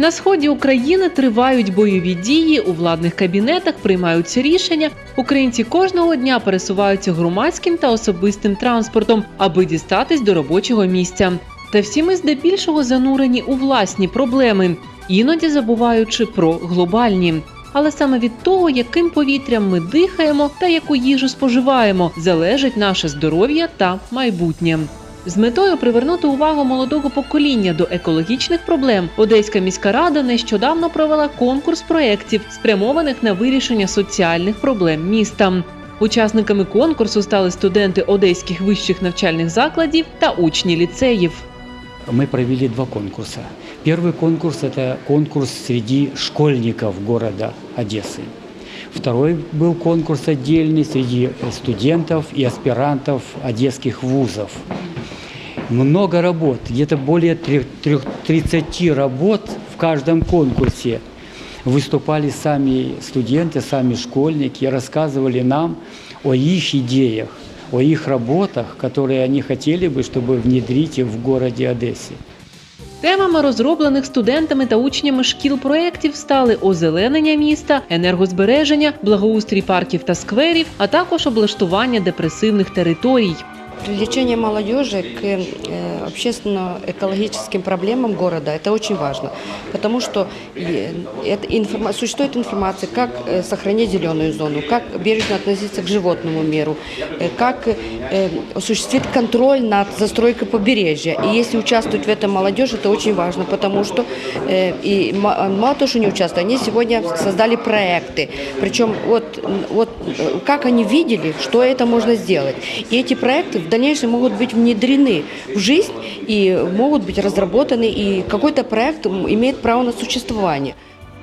На сході України тривають бойові дії. У владних кабінетах приймаються рішення. Українці кожного дня пересуваються громадським та особистим транспортом, аби дістатись до робочого місця. Та всі ми здебільшого занурені у власні проблеми, іноді забуваючи про глобальні. Але саме від того, яким повітрям ми дихаємо та яку їжу споживаємо, залежить наше здоров'я та майбутнє. З метою привернути увагу молодого покоління до екологічних проблем Одеська міська рада нещодавно провела конкурс проєктів, спрямованих на вирішення соціальних проблем міста. Учасниками конкурсу стали студенти одеських вищих навчальних закладів та учні ліцеїв. Мы провели два конкурса. Первый конкурс – это конкурс среди школьников города Одессы. Второй был конкурс отдельный среди студентов и аспирантов одесских вузов. Много работ, где-то более трех- трех- 30 работ в каждом конкурсе. Выступали сами студенты, сами школьники, рассказывали нам о их идеях, о их работах, которые они хотели бы, чтобы внедрить в городе Одессе. Темами розроблених студентами та учнями шкіл проєктів стали озеленення міста, енергозбереження, благоустрій парків та скверів, а також облаштування депресивних територій. Привлечение молодежи к э, общественно-экологическим проблемам города – это очень важно, потому что э, это существует информация, как э, сохранить зеленую зону, как бережно относиться к животному миру, как осуществить контроль над застройкой побережья. И если участвовать в этом молодежь, это очень важно, потому что и ма- мало того, что не участвуют, они сегодня создали проекты. Причем вот, вот как они видели, что это можно сделать. И эти проекты в дальнейшем могут быть внедрены в жизнь и могут быть разработаны, и какой-то проект м, имеет право на существование.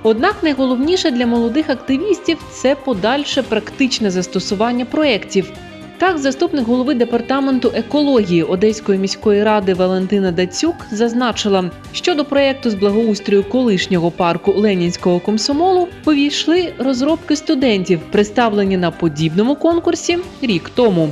Однак найголовніше для молодих активістів це подальше практичне застосування проєктів. Так, заступник голови департаменту екології Одеської міської ради Валентина Дацюк зазначила, що до проєкту з благоустрою колишнього парку Ленінського комсомолу повійшли розробки студентів, представлені на подібному конкурсі рік тому.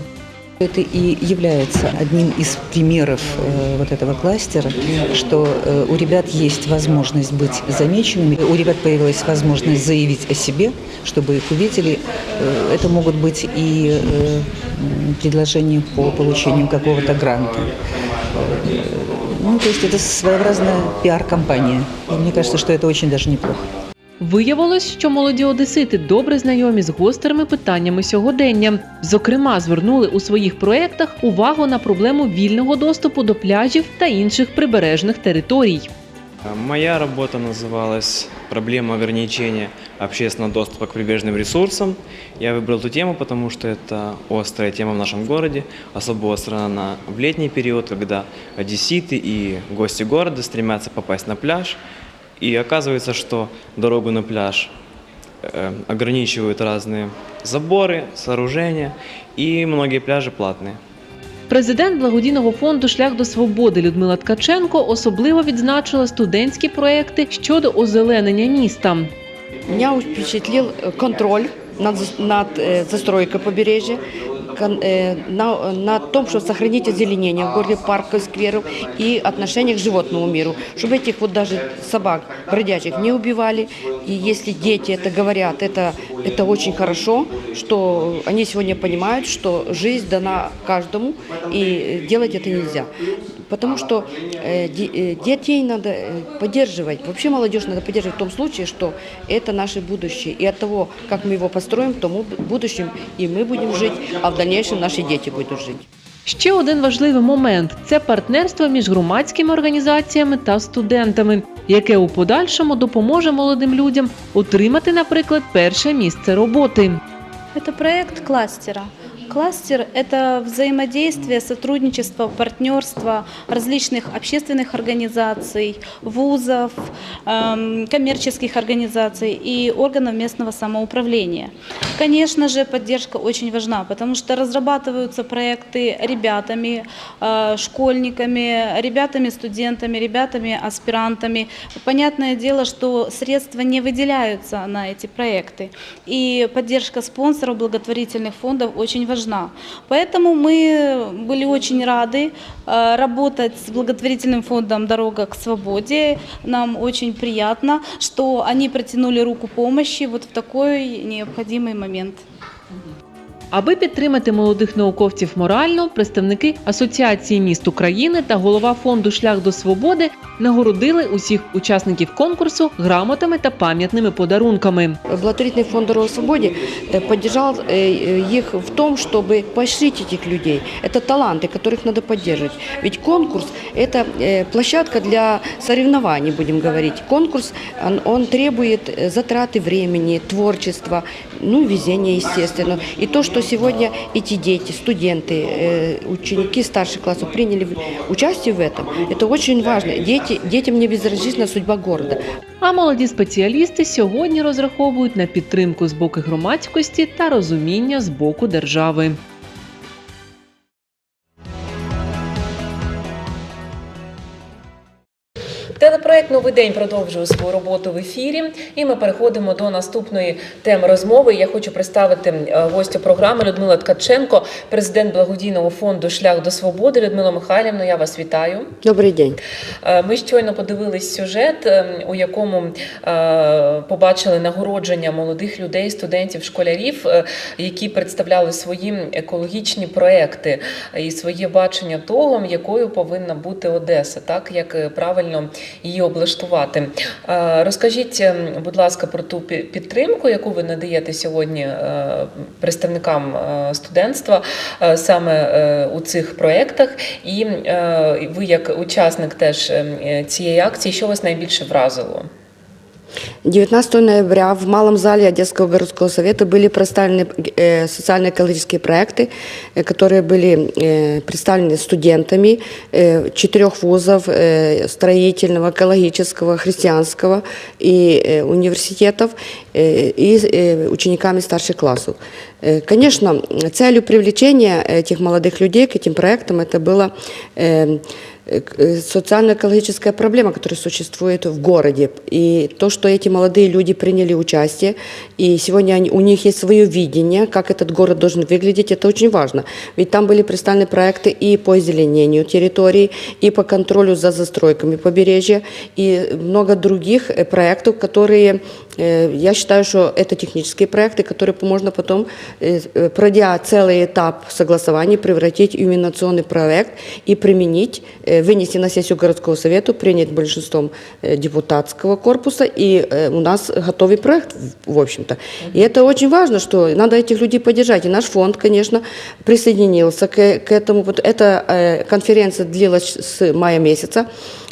Это и является одним из примеров э, вот этого кластера, что э, у ребят есть возможность быть замеченными, у ребят появилась возможность заявить о себе, чтобы их увидели. Э, это могут быть и э, м, предложения по получению какого-то гранта. Э, Ну, то есть это своеобразная пиар-компания. И мне кажется, что это очень даже неплохо. Виявилось, що молоді одесити добре знайомі з гострими питаннями сьогодення. Зокрема, звернули у своїх проєктах увагу на проблему вільного доступу до пляжів та інших прибережних територій. Моя работа называлась «Проблема ограничения общественного доступа к прибрежным ресурсам». Я выбрал эту тему, потому что это острая тема в нашем городе, особо острая она в летний период, когда одесситы и гости города стремятся попасть на пляж. И оказывается, что дорогу на пляж э, ограничивают разные заборы, сооружения, и многие пляжи платные. Президент благодійного фонду Шлях до свободи Людмила Ткаченко особливо відзначила студентські проекти щодо озеленення міста. Меня впечатлил э, контроль над, зас- над э, застройкой побережья, кон- э, на, на том, чтобы сохранить озеленение в городе, парков, скверов и отношение к животному миру. Чтобы этих вот даже собак бродячих не убивали. И если дети это говорят, это, это очень хорошо, что они сегодня понимают, что жизнь дана каждому, и делать это нельзя. Потому что э, де- э, детей надо э, поддерживать, вообще молодежь надо поддерживать в том случае, что это наше будущее. И от того, как мы его построим, в том бу- будущем и мы будем жить, а в дальнейшем наши дети будут жить. Ще один важливий момент це партнерство між громадськими організаціями та студентами, яке у подальшому допоможе молодим людям отримати, наприклад, перше місце роботи. Это проект кластера. Кластер – это взаимодействие, сотрудничество, партнерство различных общественных организаций, вузов, эм, коммерческих организаций и органов местного самоуправления. Конечно же, поддержка очень важна, потому что разрабатываются проекты ребятами, э, школьниками, ребятами, студентами, ребятами, аспирантами. Понятное дело, что средства не выделяются на эти проекты. И поддержка спонсоров благотворительных фондов очень важна. нужна. Поэтому мы были очень рады э, работать с благотворительным фондом «Дорога к свободе». Нам очень приятно, что они протянули руку помощи вот в такой необходимый момент. Аби підтримати молодих науковців морально, представники Асоціації міст України та голова фонду Шлях до свободи нагородили усіх учасників конкурсу грамотами та пам'ятними подарунками. Благотворительный фонд «Дорога к свободе» э, поддержал э, э, их в том, чтобы поощрить этих людей. Это таланты, которых надо поддерживать. Ведь конкурс – это э, площадка для соревнований, будем говорить. Конкурс, он, он требует э, затраты времени, творчества, ну и везения, естественно. И то, что сегодня эти дети, студенты, э, ученики старших классов приняли в- участие в этом, это очень важно. Дети, детям не безразлична судьба города. А молоді спеціалісти сьогодні розраховують на підтримку з боку громадськості та розуміння з боку держави. Телепроект Новий день продовжує свою роботу в ефірі, і ми переходимо до наступної теми розмови. Я хочу представити е, гостю програми Людмила Ткаченко, президент благодійного фонду Шлях до свободи. Людмила Михайлівна, я вас вітаю. Добрый день. Е, Ми щойно подивились сюжет, е, у якому побачили нагородження молодих людей, студентів, школярів, які представляли свої екологічні проекти і своє бачення того, якою повинна бути Одеса, так як правильно її облаштувати. Е, Розкажіть, е, будь ласка, про ту пі- підтримку, яку ви надаєте сьогодні е, представникам е, студентства саме у цих проєктах, і ви, як учасник теж е, цієї акції, що вас найбільше вразило? 19 ноября в Малом зале Одесского городского совета были представлены э, социально-экологические проекты, э, которые были э, представлены студентами э, четырех вузов э, строительного, экологического, христианского и э, университетов э, и э, учениками старших классов. Э, Конечно, целью привлечения этих молодых людей к этим проектам это было э, э, социально-экологическая проблема, которая существует в городе. И то, что эти молодые люди приняли участие, и сегодня они, у них есть свое видение, как этот город должен выглядеть, это очень важно. Ведь там были представлены проекты и по озеленению территории, и по контролю за застройками побережья, и много других э, проектов, которые, э, я считаю, что это технические проекты, которые можно потом, э, э, пройдя целый этап согласований, превратить в инновационный проект и применить, э, вынести на сессию городского совета, принять большинством э, депутатского корпуса, и э, у нас готовый проект, в в общем-то. И это очень важно, что надо этих людей поддержать. И наш фонд, конечно, присоединился к, к этому. Вот эта э, конференция длилась с мая месяца.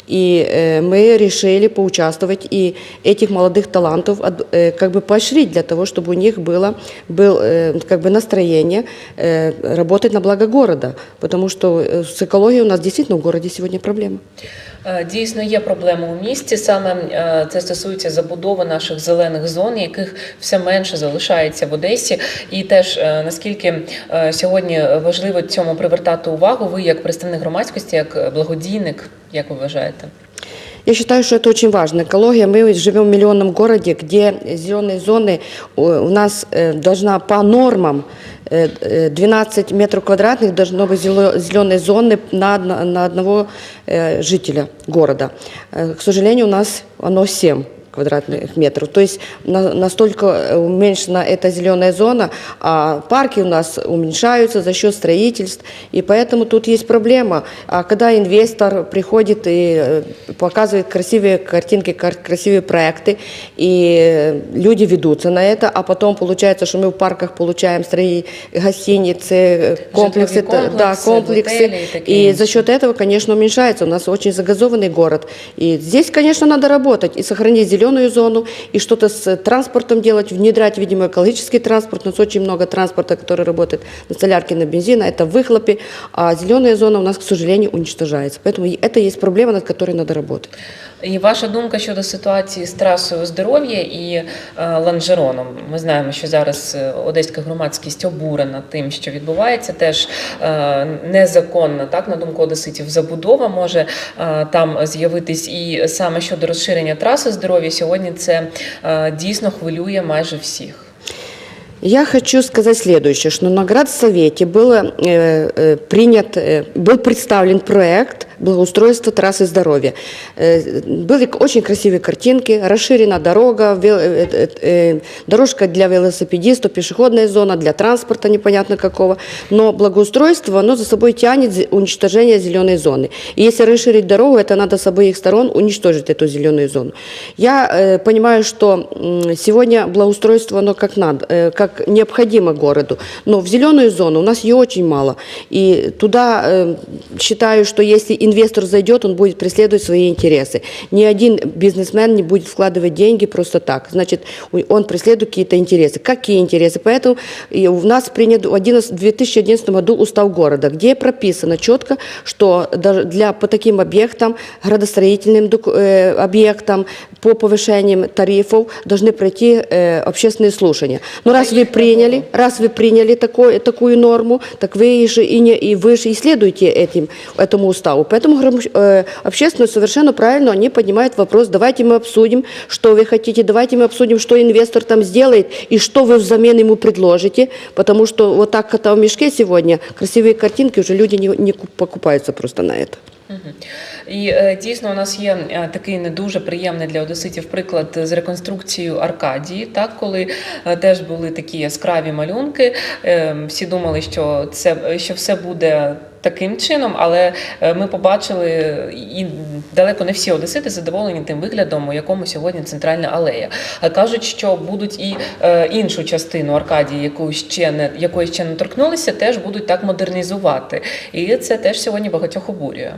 И э, мы решили поучаствовать и этих молодых талантов от- э, как бы поощрить для того, чтобы у них было, был э, как бы настроение э, работать на благо города. Потому что э, с экологией у нас действительно в городе сегодня проблема. Е, Дійсно, є проблема у місті. Саме е, це стосується забудови наших зелених зон, яких все менше залишається в Одесі. І теж е, наскільки е, сьогодні важливо цьому привертати увагу, ви як представник громадськості, як благодійник, як ви вважаєте? Я считаю, что это очень важно. Экология. Мы живем в миллионном городе, где зеленые зоны э, у нас э, должна по нормам э, э, 12 метров квадратных должно быть зелё- зеленой зоны на, одно- на одного э, жителя города. Э, К сожалению, у нас оно 7 Квадратных метров. То есть на- настолько э, уменьшена эта зеленая зона, а парки у нас уменьшаются за счет строительств, и поэтому тут есть проблема. А когда инвестор приходит и э, показывает красивые картинки, кар- красивые проекты, и люди ведутся на это, а потом получается, что мы в парках получаем строи гостиницы, комплексы, т- да, комплексы, комплексы, и за счет этого, конечно, уменьшается. У нас очень загазованный город. И здесь, конечно, надо работать и сохранить зеленую зону, и что-то с транспортом делать, внедрять, видимо, экологический транспорт. У нас очень много транспорта, который работает на солярке, на бензин, а это выхлопы. А зеленая зона у нас, к сожалению, уничтожается. Поэтому и это есть проблема, над которой надо работать. І ваша думка щодо ситуації з трасою здоров'я і е, ланжероном? Ми знаємо, що зараз е, одеська громадськість обурена тим, що відбувається. Теж е, незаконна, так на думку одеситів, забудова може е, там з'явитись. І саме щодо розширення траси здоров'я сьогодні це е, дійсно хвилює майже всіх. Я хочу сказать следующее, что на Градсовете было э, э, принят, э, был представлен проект благоустройства трассы здоровья. Э, были очень красивые картинки, расширена дорога, э, э, дорожка для велосипедистов, пешеходная зона для транспорта непонятно какого. Но благоустройство, оно за собой тянет уничтожение зеленой зоны. И если расширить дорогу, это надо с обоих сторон уничтожить эту зеленую зону. Я понимаю, что сегодня благоустройство, оно как надо, как необходимо городу. Но в зеленую зону у нас ее очень мало. И туда считаю, что если инвестор зайдет, он будет преследовать свои интересы. Ни один бизнесмен не будет вкладывать деньги просто так. Значит, у- он преследует какие-то интересы. Какие интересы? Поэтому и у нас принят в 11 в 2011 году устав города, где прописано четко, что даже для по таким объектам, градостроительным доку- э, объектам, по повышениям тарифов должны пройти э, общественные слушания. Но раз вы приняли, раз вы приняли такой, такую норму, так вы же и, не, и вы же и следуете этим, этому уставу. Поэтому гром- э, общественность совершенно правильно, они поднимают вопрос, давайте мы обсудим, что вы хотите, давайте мы обсудим, что инвестор там сделает и что вы взамен ему предложите, потому что вот так кота в мешке сегодня, красивые картинки, уже люди не, не куп- покупаются просто на это. І е, дійсно у нас є е, такий не дуже приємний для одеситів приклад з реконструкцією Аркадії, так коли е, теж були такі яскраві малюнки. е, Всі думали, що це що все буде. Таким чином, але е, ми побачили, і далеко не всі одесити задоволені тим виглядом, у якому сьогодні центральна алея. А кажуть, що будуть і е, іншу частину Аркадії, яку ще не якої ще не торкнулися, теж будуть так модернізувати. І це теж сьогодні багатьох обурює.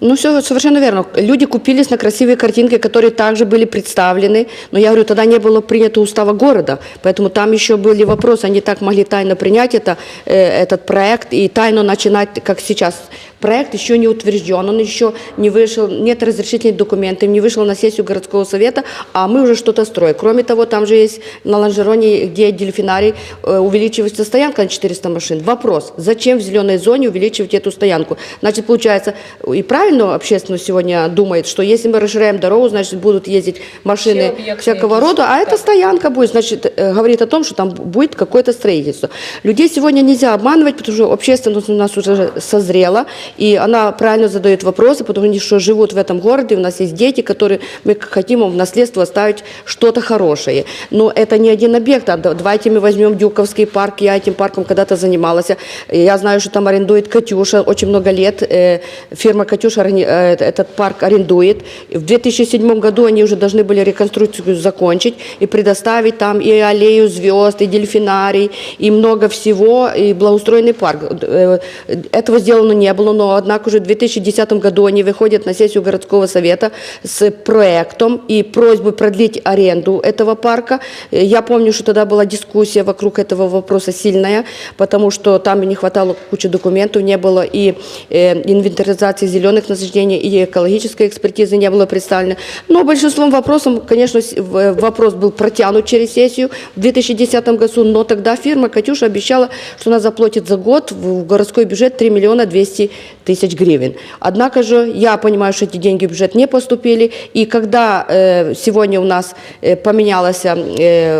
Ну, все совершенно верно. Люди купились на красивые картинки, которые также были представлены. Но я говорю, тогда не было принято устава города, поэтому там еще были вопросы. Они так могли тайно принять это, э, этот проект и тайно начинать, как сейчас. Проект еще не утвержден, он еще не вышел, нет разрешительных документов, не вышел на сессию городского совета, а мы уже что-то строим. Кроме того, там же есть на Ланжероне, где дельфинарий, э, увеличивается стоянка на 400 машин. Вопрос, зачем в зеленой зоне увеличивать эту стоянку? Значит, получается, и правильно общественность сегодня думает, что если мы расширяем дорогу, значит, будут ездить машины всякого рода, а это так. стоянка будет, значит, э, говорит о том, что там будет какое-то строительство. Людей сегодня нельзя обманывать, потому что общественность у нас уже созрела, и она правильно задает вопросы, потому что живут в этом городе, у нас есть дети, которые мы хотим им в наследство оставить что-то хорошее. Но это не один объект, а да- давайте мы возьмем Дюковский парк, я этим парком когда-то занималась, я знаю, что там арендует Катюша, очень много лет э, фирма Катюша органи- э, этот парк арендует. В 2007 году они уже должны были реконструкцию закончить и предоставить там и аллею звезд, и дельфинарий, и много всего, и благоустроенный парк. Э, Этого сделано не было, но однако уже в 2010 году они выходят на сессию городского совета с проектом и просьбой продлить аренду этого парка. Э, Я помню, что тогда была дискуссия вокруг этого вопроса сильная, потому что там не хватало кучи документов, не было и э, инвентаризации зеленых насаждений, и экологической экспертизы не было представлено. Но большинством вопросов, конечно, в- вопрос был протянут через сессию в 2010 году, но тогда фирма «Катюша» обещала, что она заплатит за год в городской бюджет 3 миллиона 200 тысяч гривен. Однако же я понимаю, что эти деньги в бюджет не поступили, и когда э, сегодня у нас э, поменялось, э,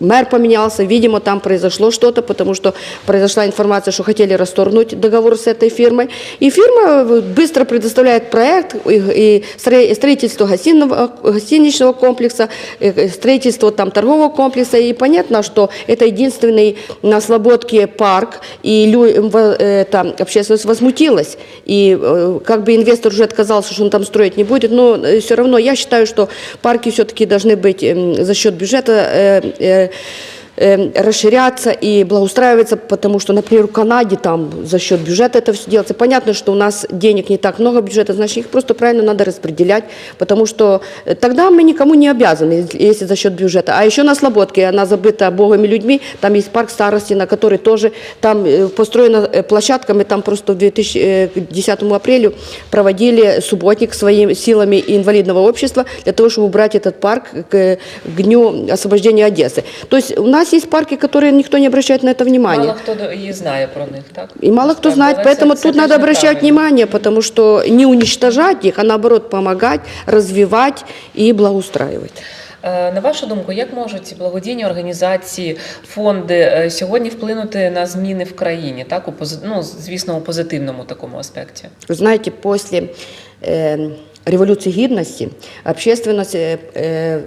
мэр поменялся, видимо, там произошло что-то, потому что произошла информация, что хотели расторгнуть договор с этой фирмой, и фирма э, быстро предоставляет проект и, и стро- строительство гостиничного комплекса, э, э, строительство там торгового комплекса, и понятно, что это единственный на Слободке парк, и это, общественность возмутилась, и э, как бы инвестор уже отказался, что он там строить не будет, но все равно я считаю, что парки все-таки должны быть эм, за счет бюджета э, э, э, расширяться и благоустраиваться, потому что, например, в Канаде там за счет бюджета это все делается. Понятно, что у нас денег не так много бюджета, значит, их просто правильно надо распределять, потому что э, тогда мы никому не обязаны, если- если за счет бюджета. А еще на Слободке, она забыта Богом и людьми, там есть парк старости, на который тоже там э, построена э, площадка, мы там просто в 2010 апрелю проводили субботник своими силами инвалидного общества для того, чтобы убрать этот парк к, к дню освобождения Одессы. То есть у нас есть парки, которые никто не обращает на это внимания. Мало хто до- і знає про них, так? И мало кто Насправді, знает, але поэтому це- це тут теж надо обращать неправильно. внимание, потому что не уничтожать их, а наоборот помогать, развивать и благоустраивать. Е, На вашу думку, як можуть благодійні організації, фонди е, сьогодні вплинути на зміни в країні? Так, у пози- ну, звісно, у позитивному такому аспекті. Вы знаете, после э, революции гидности общественность э, э,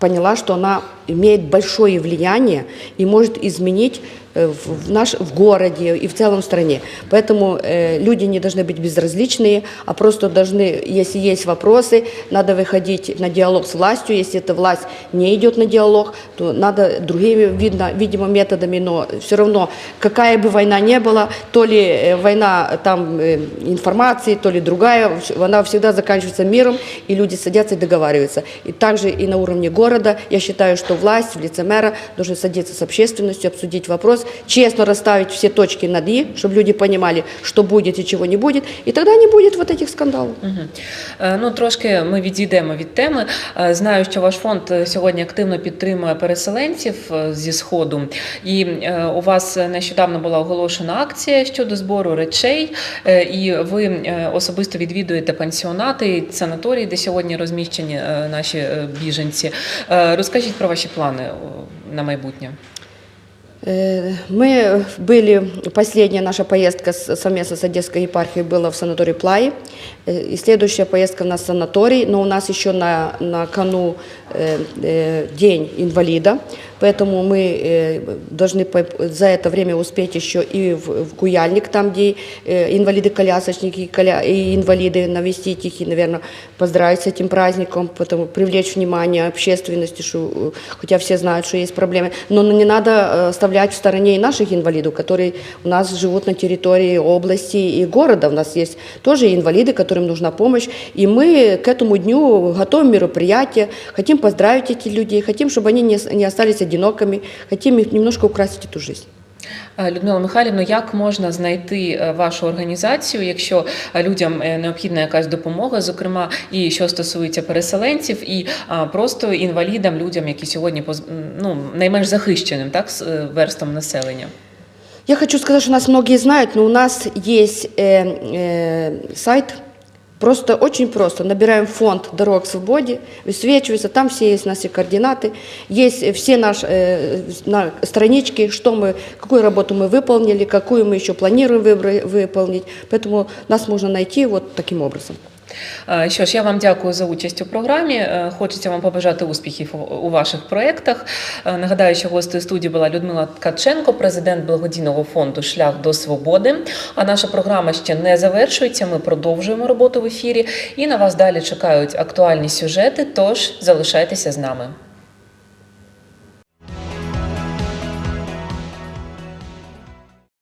поняла, что она имеет большое влияние и может изменить в, в наш, в городе и в целом стране. Поэтому э, люди не должны быть безразличные, а просто должны, если есть вопросы, надо выходить на диалог с властью. Если эта власть не идет на диалог, то надо другими, видно, видимо, методами, но все равно, какая бы война не была, то ли э, война там э, информации, то ли другая, она всегда заканчивается миром, и люди садятся и договариваются. И также и на уровне города, я считаю, что власть в лице мэра должны садиться с общественностью, обсудить вопрос, честно расставить все точки над «и», чтобы люди понимали, что будет и чего не будет, и тогда не будет вот этих скандалов. Мгм. Е, Ну, трошки ми відійдемо від теми. Е, Знаю, що ваш фонд е, сьогодні активно підтримує переселенців зі сходу, і у вас нещодавно була оголошена акція щодо збору речей, і ви особисто відвідуєте пансіонати санаторії, де сьогодні розміщені наші біженці. Розкажіть про ваші плани на майбутнє. Э, Мы были, последняя наша поездка с- совместно с Одесской епархией была в санаторий Плаи. Э, И следующая поездка у нас в санаторий, но у нас еще на, на кону э, э, День инвалида. Поэтому мы э, должны за это время успеть еще и в, Куяльник, там, где э, инвалиды-колясочники и, инвалиды, навестить их и, наверное, поздравить с этим праздником, потому привлечь внимание общественности, что, э, хотя все знают, что есть проблемы. Но не надо оставлять в стороне и наших инвалидов, которые у нас живут на территории области и города. У нас есть тоже инвалиды, которым нужна помощь. И мы к этому дню готовим мероприятия, хотим поздравить этих людей, хотим, чтобы они не остались одинокими, хотим их немножко украсить эту жизнь. Е, Людмила Михайлівна, як можна знайти е, вашу організацію, якщо е, людям е, необхідна якась допомога, зокрема і що стосується переселенців, і а, просто інвалідам, людям, які сьогодні поз- м, ну, найменш захищеним так, с- е, верствам населення? Я хочу сказать, что нас многие знают, но у нас есть э, э, сайт, просто очень просто. Набираем фонд «Дорог к свободе», высвечивается, там все есть наши координаты, есть э, все наши э, на странички, что мы, какую работу мы выполнили, какую мы еще планируем выбра- выполнить. Поэтому нас можно найти вот таким образом. Е, Що ж, я вам дякую за участь у програмі. Е, Хочеться вам побажати успіхів у- ваших проєктах. Е, Нагадаю, що гостею студії була Людмила Ткаченко, президент благодійного фонду Шлях до свободи. А наша програма ще не завершується. Ми продовжуємо роботу в ефірі. І на вас далі чекають актуальні сюжети. Тож залишайтеся з нами.